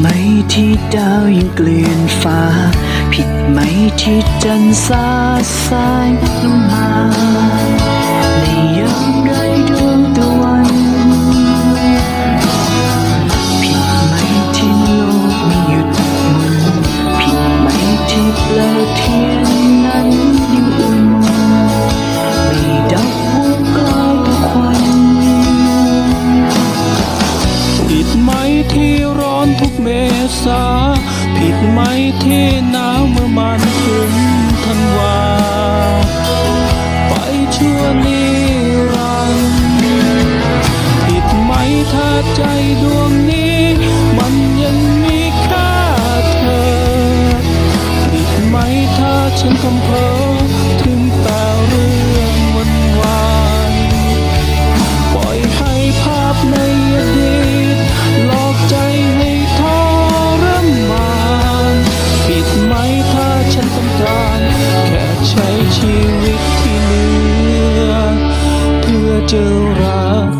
ไหมที่ดาวยังเกลื่อนฟ้า ผิดไหมที่จันทร์สาสายลงมา ษา ผิดไหมที่น จะรัก